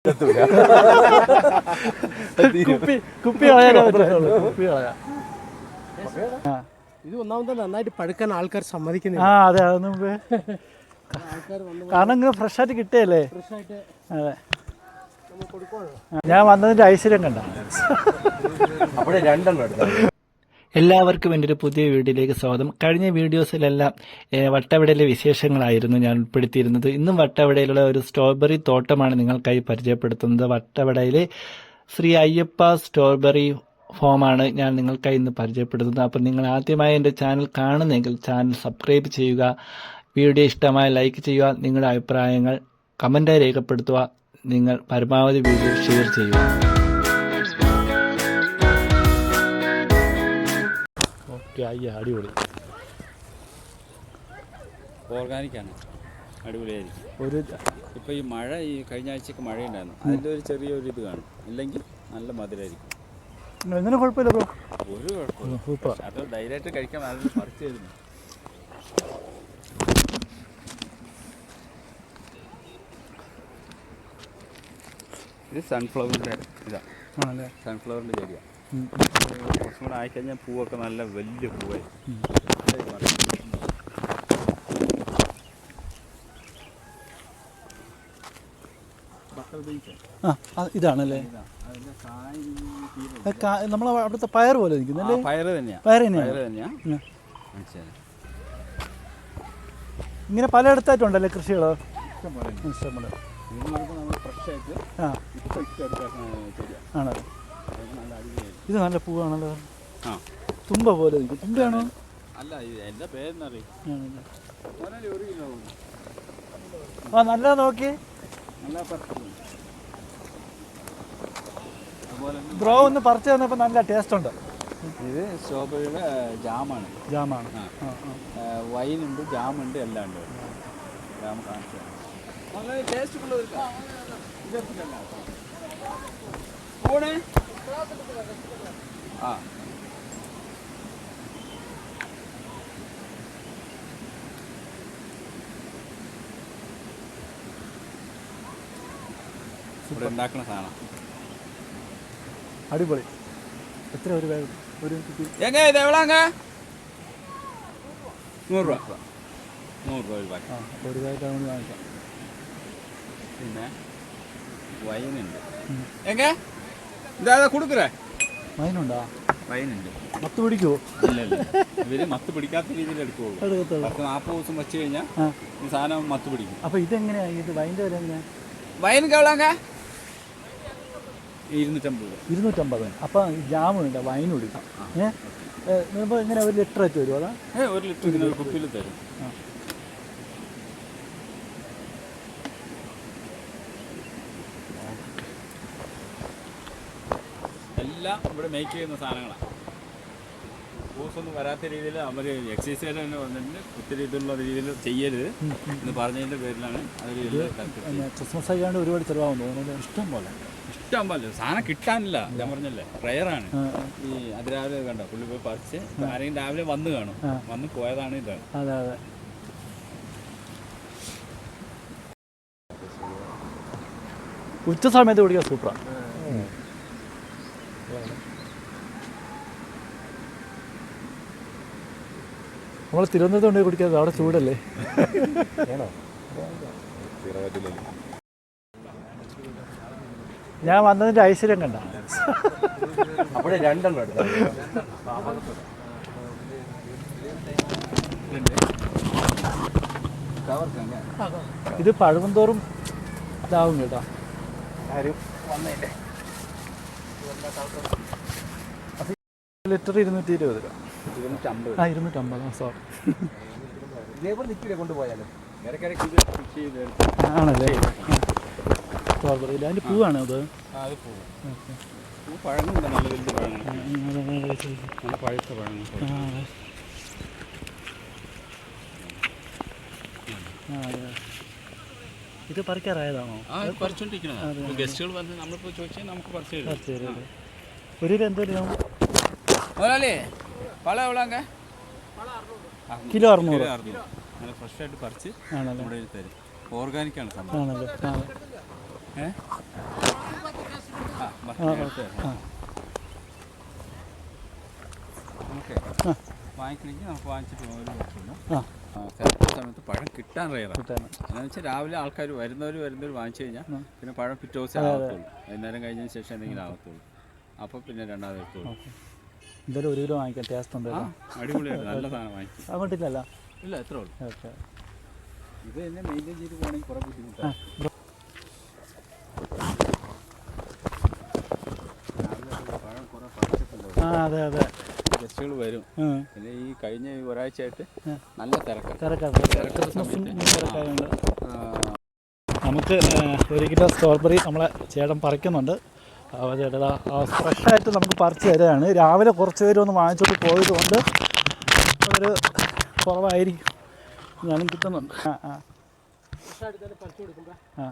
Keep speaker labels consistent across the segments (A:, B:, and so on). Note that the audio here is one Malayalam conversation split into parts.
A: കുപ്പി കുപ്പി കളയാനേ കുപ്പി കളയാ.
B: ഇത് ഒന്നാമത്തെ നന്നായിട്ട് പഴുക്കാൻ ആൾക്കാർ സമ്മതിക്കുന്നില്ല.
A: ആ അതെ അതൊന്നും മുമ്പേ കാരണം ഇങ്ങനെ ഫ്രഷ് ആയിട്ട് കിട്ടിയല്ലേ?
B: ഫ്രഷായിട്ട്
A: അതെ. ഞാൻ വന്നതിന്റെ ഐശ്വര്യം കണ്ട.
C: അവിടെ രണ്ടെണ്ണം എടുത്തു?
A: എല്ലാവർക്കും എന്റെ ഒരു പുതിയ വീഡിയോയിലേക്ക് സ്വാഗതം. കഴിഞ്ഞ വീഡിയോസിലെല്ലാം വട്ടവിടയിലെ വിശേഷങ്ങളായിരുന്നു ഞാൻ ഉൾപ്പെടുത്തിയിരുന്നത്. ഇന്നും വട്ടവടയിലുള്ള ഒരു സ്ട്രോബെറി തോട്ടമാണ് നിങ്ങൾക്കായി പരിചയപ്പെടുത്തുന്നത്. വട്ടവടയിലെ ശ്രീ അയ്യപ്പ സ്ട്രോബെറി ഫോമാണ് ഞാൻ നിങ്ങൾക്കായി ഇന്ന് പരിചയപ്പെടുത്തുന്നത്. അപ്പോൾ നിങ്ങൾ ആദ്യമായി എന്റെ ചാനൽ കാണുന്നെങ്കിൽ ചാനൽ സബ്സ്ക്രൈബ് ചെയ്യുക. വീഡിയോ ഇഷ്ടമായ ലൈക്ക് ചെയ്യുക. നിങ്ങളുടെ അഭിപ്രായങ്ങൾ കമന്റായി രേഖപ്പെടുത്തുക. നിങ്ങൾ പരമാവധി വീഡിയോ ഷെയർ ചെയ്യുക. ഓക്കെ അയ്യ അടിപൊളി.
D: ഓർഗാനിക്കാണ്. അടിപൊളിയായിരിക്കും.
A: ഒരു
D: ഇപ്പോൾ ഈ മഴ ഈ കഴിഞ്ഞ ആഴ്ചയൊക്കെ മഴയുണ്ടായിരുന്നു. അതിന്റെ ഒരു ചെറിയൊരു ഇത് കാണും. ഇല്ലെങ്കിൽ നല്ല മധുരമായിരിക്കും
A: എങ്ങനെ കുഴപ്പമില്ല ബ്രോ?
D: ഒരു കുഴപ്പമില്ല.
A: സൂപ്പർ.
D: അത് ധൈര്യമായിട്ട് കഴിക്കാൻ നല്ല പറിച്ചു തരുന്നു ഇത് സൺഫ്ലവറിന്റെ ഇതാ.
A: ആണല്ലേ?
D: സൺഫ്ലവറിന്റെ ചെടിയാണ് കുറച്ചും കൂടെ ആയിക്കഴിഞ്ഞാൽ പൂവൊക്കെ നല്ല വലിയ പൂവായി
A: ഇതാണല്ലേ? നമ്മൾ അവിടുത്തെ പയർ പോലെ നിൽക്കുന്നല്ലേ
D: പയർ തന്നെയാണ്?
A: പയർ തന്നെയാണ് ഇങ്ങനെ പലയിടത്തായിട്ടുണ്ടല്ലേ കൃഷികൾ
D: ആണോ.
A: ഇഷ്ടംപോലെ
D: ഫ്രഷ് ആയിട്ട്
A: ഇത് നല്ല പൂവാണല്ലോ.
D: ആ.
A: തുമ്പ പോലെ നിൽക്കും. തുമ്പയാണോ?
D: അല്ല എന്റെ പേരെന്നറിയും
A: ആ നല്ല നോക്കി ബ്രോ ഒന്ന് പറിച്ചു തന്നപ്പോൾ നല്ല ടേസ്റ്റ് ഉണ്ട്.
D: ഇത് സ്ട്രോബെറിയുടെ ജാമാണ്.
A: ജാമാണ്.
D: വൈൻ
A: ഉണ്ട് ജാം
D: വൈനുണ്ട് ജാമുണ്ട് എല്ലാം ഉണ്ട്. ജാം കാണിച്ചു. നല്ല ടേസ്റ്റ് ഉള്ളത് ആ. ഇവിടെ ഉണ്ടാക്കുന്ന സാധനം.
A: അടിപൊളി. എത്ര ഒരു വേഗം ഒരു
D: എങ്ങനെ ഇത് എവിടാങ്ക നൂറ് രൂപ. നൂറ് രൂപ ഒരു പാക്ക്
A: ആ ഒരു വേഗം ആവുമ്പോൾ വാങ്ങിക്കാം.
D: പിന്നെ വൈനുണ്ട്
A: ഉം.
D: ഇതാ കൊടുക്കുറേ
A: മൈനുണ്ടോ?
D: വൈനുണ്ട്
A: മത്ത്
D: ഇല്ല ഇവർ മത്ത് പിടിക്കാത്ത രീതിയിൽ എടുക്കുള്ളൂ. പത്ത് നാൽപ്പത് ദിവസം വെച്ച് കഴിഞ്ഞാൽ ഈ സാധനം മത്ത് പിടിക്കും.
A: അപ്പോൾ ഇതെങ്ങനെയാണ് ഇത് വൈന്റെ വില എങ്ങനെയാണ്
D: വൈൻ കേളാങ്ക? ഇരുന്നൂറ്റമ്പത്
A: ഇരുന്നൂറ്റമ്പത്. അപ്പം ജാമും വൈൻ വൈനും എടുക്കാം ഏഹ് ഇപ്പോൾ എങ്ങനെ ഒരു ലിറ്റർ ആയിട്ട് വരുമോ അതാ?
D: ഒരു ലിറ്റർ ഇങ്ങനെ ഒരു കുപ്പിയിൽ തരും
A: ആ.
D: എല്ലാം ഇവിടെ മേക്ക് ചെയ്യുന്ന സാധനങ്ങളാണ്. ഒന്നും വരാത്ത രീതിയിൽ അവർ എക്സസൈസ് തന്നെ വന്നിട്ടുണ്ട് ഒത്തിരി ഇതുള്ള രീതിയിൽ ചെയ്യരുത് എന്ന് പറഞ്ഞതിന്റെ പേരിലാണ് അവർ
A: ക്രിസ്മസ് ആയതുകൊണ്ട് ഒരുപാട് ചിലവാകും തോന്നുന്നു ഇഷ്ടം പോലെ.
D: ഇഷ്ടം പോലെ. സാധനം കിട്ടാനില്ല. ഞാൻ പറഞ്ഞല്ലേ റയറാണ് ഈ അതിരാവിലെ കണ്ടോ പുള്ളി പോയി പറിച്ച് ആരെയും രാവിലെ വന്ന് കാണും. വന്ന് പോയതാണ് ഇതാണ്
A: അതെ അതെ. ഉച്ച സമയത്ത് കുടിക്കാൻ സൂപ്പറാണ് നമ്മൾ തിരുവനന്തപുരത്ത് കുടിക്കാതെ അവിടെ ചൂടല്ലേ? ഞാൻ വന്നതിന്റെ ഐശ്വര്യം കണ്ട.
C: അവിടെ രണ്ടെണ്ണം എടുത്തു?
A: ഇത് പഴകുംതോറും ഇതാവും കേട്ടോ. ലിറ്റർ ഇരുന്നൂറ്റി ഇരുപത് രൂപ. ആ ഇരുന്നൂറ്റമ്പത്. സോറി ആണല്ലേ? അതിന്റെ പൂവാണ് അത്? ഇത് പറിക്കാറായതാണോ?
D: ഗസ്റ്റുകൾ വന്ന് നമ്മളിപ്പോൾ ചോദിച്ചാൽ നമുക്ക് പറിച്ചു തരും?
A: ഒരു എന്തോ
D: പഴ എവിടെങ്ക?
A: കിലോ അറുന്നൂറ്.
D: നല്ല ഫ്രഷ് ആയിട്ട് പറിച്ച്
A: ആണല്ലേ?
D: നമ്മുടെ കയ്യിൽ തരും. ഓർഗാനിക് ആണ് സംഭവം.
A: ആണല്ലോ? ആ.
D: ഏ? ആ
A: ആ,
D: ഓക്കെ.
A: ആ.
D: വാങ്ങിക്കണമെങ്കിൽ നമുക്ക് വാങ്ങിച്ചിട്ട് ഒരു കുഴപ്പമില്ല.
A: ആ.
D: ആ, കറക്റ്റ് സമയത്ത് പഴം കിട്ടാൻ റയറാണ്
A: കിട്ടാണ്
D: എന്താണെന്ന് വെച്ചാൽ രാവിലെ ആൾക്കാർ വരുന്നവർ വരുന്നവർ വാങ്ങിച്ചു കഴിഞ്ഞാൽ പിന്നെ പഴം പിറ്റേ ദിവസം ആകത്തുള്ളൂ വൈകുന്നേരം കഴിഞ്ഞതിന് ശേഷം എന്തെങ്കിലും ആകത്തുള്ളൂ അപ്പോൾ പിന്നെ രണ്ടാമത് എത്തുള്ളൂ
A: എന്തായാലും ഒരു കിലോ വാങ്ങിക്കാം. ടേസ്റ്റ് ഉണ്ട്
D: ആ നല്ല സാധനം വാങ്ങിക്കും. ഇല്ല എത്ര ഉള്ളൂ.
A: ഓക്കെ.
D: ഇത് തന്നെ മെയിന്റെയിൻ ചെയ്ത് പോകണമെങ്കിൽ കുറേ ബുദ്ധിമുട്ടാണ് രാവിലെ പഴം
A: ആ അതെ അതെ.
D: ഗസ്റ്റുകൾ വരും. പിന്നെ ഈ കഴിഞ്ഞ ഒരാഴ്ചയായിട്ട്. നല്ല തിരക്കാണ്
A: നമുക്ക് ഒരു കിലോ സ്ട്രോബെറി നമ്മളെ ചേട്ടൻ പറിക്കുന്നുണ്ട്. അപ്പോൾ ചേട്ടാ ഫ്രഷായിട്ട് നമുക്ക് പറിച്ച് തരാണ്. രാവിലെ കുറച്ച് പേര് ഒന്ന് വാങ്ങിച്ചോട്ട് പോയത് കൊണ്ട് അതൊരു കുറവായിരിക്കും. ഞാനും കിട്ടുന്നുണ്ട്. ആ ആ. ആ.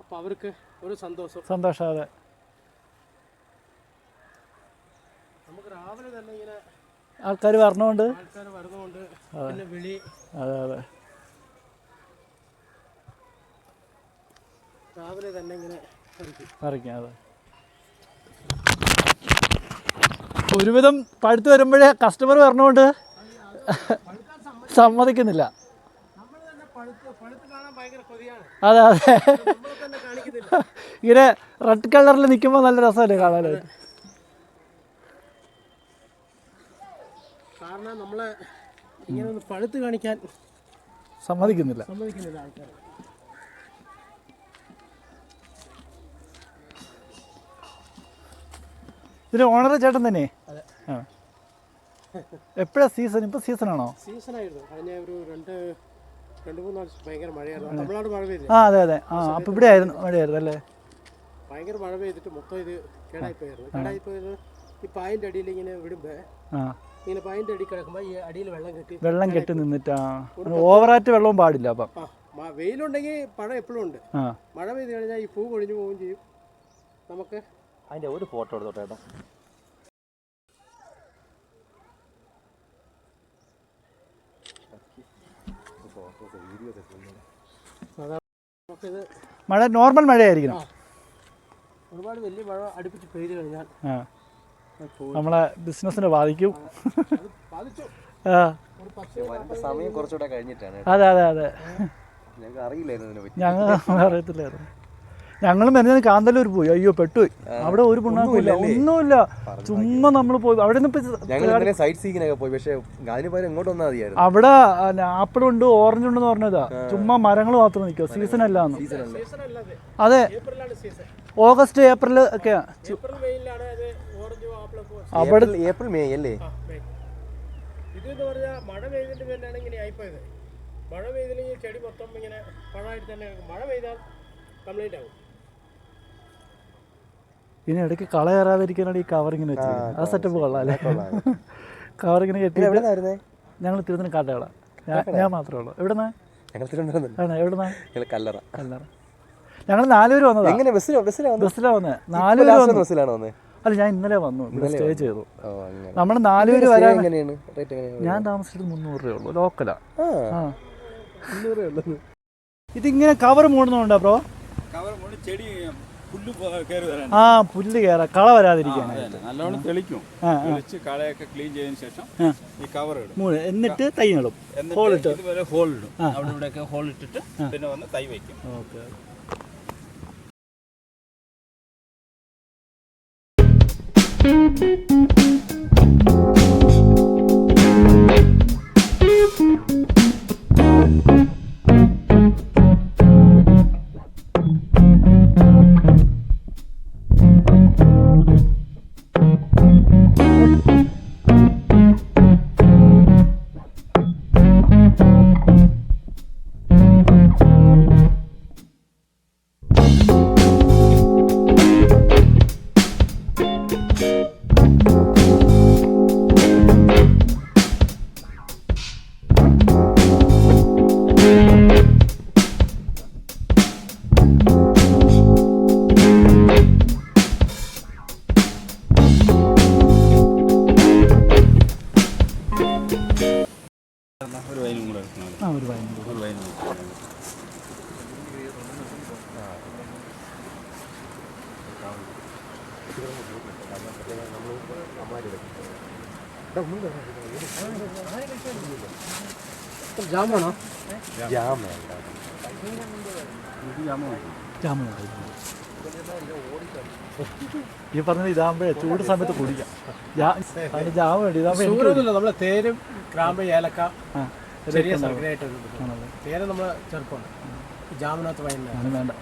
B: അപ്പോൾ അവർക്ക് ഒരു സന്തോഷം.
A: സന്തോഷം അതെ.
B: നമുക്ക് രാവിലെ തന്നെ ഇങ്ങനെ
A: ആൾക്കാർ വരണോണ്ട്?
B: ആൾക്കാർ വരുന്നതുകൊണ്ട് പിന്നെ വിളി.
A: അതെ അതെ.
B: രാവിലെ തന്നെ ഇങ്ങനെ പറിക്കും.
A: പറിക്കാം അതെ. ഒരുവിധം പഴുത്ത് വരുമ്പോഴേ കസ്റ്റമർ പറഞ്ഞുകൊണ്ട് സമ്മതിക്കുന്നില്ല. അതെ അതെ. ഇങ്ങനെ റെഡ് കളറിൽ നിൽക്കുമ്പോൾ നല്ല രസമല്ലേ കാണാനായിട്ട്.
B: കാരണം നമ്മളെ ഇങ്ങനെ ഒന്ന് പഴുത്ത് കാണിക്കാൻ
A: സമ്മതിക്കുന്നില്ല.
B: സമ്മതിക്കുന്നില്ല ആൾക്കാർ
A: ഇതിന് ഓണർ ചേട്ടൻ തന്നെ. ആ. എപ്പോഴാ സീസൺ ഇപ്പൊ സീസണാണോ
B: സീസണായിരുന്നു. കഴിഞ്ഞ ഒരു രണ്ട് രണ്ട് മൂന്ന് ആഴ്ച ഭയങ്കര മഴയായിരുന്നു. തമിഴ്നാട് മഴ
A: ആ അതെ അതെ. ആ അപ്പൊ ഇവിടെ ആയിരുന്നു മഴയായിരുന്നു അല്ലേ?
B: ഭയങ്കര മഴ പെയ്തിട്ട് മൊത്തം ഇത് കേടായിപ്പോയായിരുന്നു. കേടായിപ്പോയത് ഈ പായിന്റെ അടിയിൽ ഇങ്ങനെ വിടുമ്പോൾ ഇങ്ങനെ പായിന്റെ അടി കിടക്കുമ്പോൾ ഈ അടിയിൽ വെള്ളം കെട്ടി
A: വെള്ളം കെട്ടി നിന്നിട്ടാ ഓവറായിട്ട് വെള്ളവും പാടില്ല അപ്പം.
B: വെയിലുണ്ടെങ്കിൽ പഴം എപ്പോഴും ഉണ്ട്. മഴ പെയ്ത് കഴിഞ്ഞാൽ ഈ പൂ കൊഴിഞ്ഞു പോവുകയും ചെയ്യും. നമുക്ക്
C: അതിന്റെ ഒരു ഫോട്ടോ എടുത്തോട്ടെ
B: ചേട്ടാ
A: മഴ നോർമൽ മഴയായിരിക്കണം.
B: ഒരുപാട് വലിയ മഴ അടുപ്പിച്ച് പെയ്ത് കഴിഞ്ഞാൽ
A: നമ്മളെ ബിസിനസ്സിനെ ബാധിക്കും. ആ
B: ഒരു
C: സമയം കുറച്ചുകൂടെ കഴിഞ്ഞിട്ടാണ്
A: അതെ അതെ അതെ.
C: ഞങ്ങൾ അറിയില്ലായിരുന്നു
A: ഞങ്ങൾ അറിയത്തില്ലായിരുന്നു. ഞങ്ങളും വരുന്നത് കാന്തല്ലൂർ പോയി. അയ്യോ പെട്ടുപോയി. അവിടെ ഒരു പുണ്ണാക്കില്ല ഒന്നുമില്ല. ചുമ്മാ നമ്മൾ പോയി. അവിടെ നിന്ന്
C: സൈറ്റ് സീക്കിനൊക്കെ പോയി. പക്ഷേ അതിന് പകരം ഇങ്ങോട്ട് വന്നാൽ മതിയായിരുന്നു.
A: അവിടെ ആപ്പിൾ ഉണ്ട് ഓറഞ്ച് ഉണ്ടെന്ന് പറഞ്ഞതാ. ചുമ്മാ മരങ്ങൾ മാത്രം നിൽക്കുക. സീസൺ
C: അല്ലേ
A: അതെ
B: ഏപ്രിലാണ് സീസൺ
A: ഓഗസ്റ്റ് ഏപ്രിൽ
B: ഒക്കെ.
A: അവിടെ
C: ഏപ്രിൽ- ഏപ്രിൽ മെയ് അല്ലേ?
B: ഇതെന്ന് പറഞ്ഞാൽ മഴ പെയ്തിട്ട് തന്നെയാണ് ഇങ്ങനെ ആയിപ്പോയത്. മഴ പെയ്തില്ലെങ്കിൽ ചെടി മൊത്തം ഇങ്ങനെ പഴമായിട്ട് തന്നെ മഴ പെയ്താൽ കംപ്ലീറ്റ് ആവും.
A: ഇനി ഇടയ്ക്ക് കള കയറാതിരിക്കാനാണ് ഈ കവറിങ്ങനെ വെച്ചത് ആ സെറ്റപ്പ് കൊള്ളാം അല്ലേ? കവറിങ്ങനെ കെട്ടി ഞങ്ങൾ തിരുവനന്തപുരം കാട്ടകള ഞാൻ ഞാൻ മാത്രമേ ഉള്ളൂ. എവിടുന്നാ?
C: കല്ലറ.
A: അല്ലറ ഞങ്ങൾ നാലുപേര് വന്നതാ.
C: എങ്ങനെ? ബസ്സിലോ? ബസ്സിലോ വന്നത്?
A: ബസ്സിലാ വന്നത് നാലുപേര് വന്നു.
C: ബസ്സിലാണോ വന്നേ?
A: അല്ല ഞാൻ ഇന്നലെ വന്നു. ഇവിടെ സ്റ്റേ ചെയ്തു.
C: ഓ അങ്ങനെ.
A: നമ്മൾ നാലുപേര് വരാൻ
C: എങ്ങനെയാണ്? റേറ്റ് എങ്ങനെയാണ്
A: ഞാൻ താമസിച്ചത് മുന്നൂറ് രൂപ ഉള്ളൂ. ലോക്കലാ ഇതിങ്ങനെ കവർ മൂടുന്നുണ്ടോ ബ്രോ
D: കവർ മൂടി ചെടി
A: ആ പുല്ല് കയറാം. കള വരാതിരിക്കാനായിട്ട്.
D: നല്ലോണം തെളിക്കും. തെളിച്ച് കളയൊക്കെ ക്ലീൻ ചെയ്തതിന് ശേഷം ഈ കവർ ഇടും.
A: എന്നിട്ട് തൈ നടും.
D: ഹോളിട്ട് ഹോൾ ഹോളിടും അവിടെ ഹോൾ ഇട്ടിട്ട് പിന്നെ വന്ന് തൈ വയ്ക്കും
A: ഓക്കെ.
B: thank ജാമാണോ?
C: ജാം
A: ഈ പറഞ്ഞത് ഇതാകുമ്പോഴേ ചൂട് സമയത്ത് കുടിക്കാം. അതിന് ജാമ വേണ്ടി ഇതാകുമ്പോ
B: ഷുഗറൊന്നുമില്ല നമ്മളെ തേരും ക്രാമ്പ് ഏലക്ക ചെറിയ. സർക്കരയായിട്ട് തേര് നമ്മളെ ചെറുപ്പമാണ്. ജാമിനകത്ത് വൈകുന്നേരം
A: അങ്ങനെ വേണ്ട.